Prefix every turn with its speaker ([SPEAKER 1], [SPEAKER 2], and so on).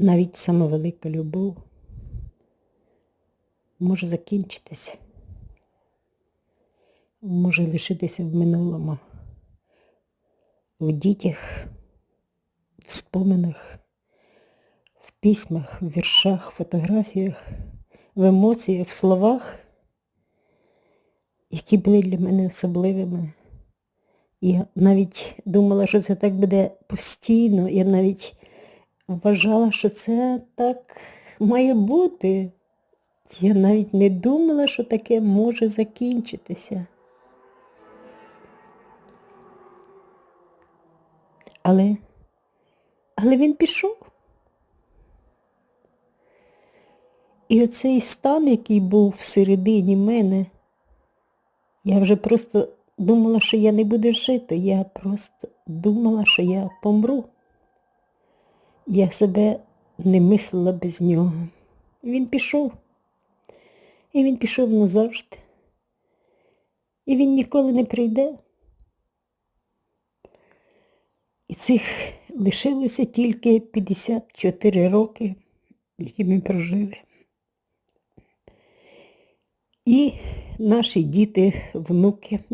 [SPEAKER 1] навіть сама велика любов може закінчитися, може лишитися в минулому, в дітях, в споминах, в письмах, в віршах, фотографіях, в емоціях, в словах, які були для мене особливими. Я навіть думала, що це так буде постійно. Я навіть вважала, що це так має бути. Я навіть не думала, що таке може закінчитися. Але, але він пішов. І оцей стан, який був всередині мене, я вже просто думала, що я не буду жити. Я просто думала, що я помру. Я себе не мислила без нього. Він пішов. І він пішов назавжди. І він ніколи не прийде. І цих лишилося тільки 54 роки, які ми прожили. І наші діти, внуки,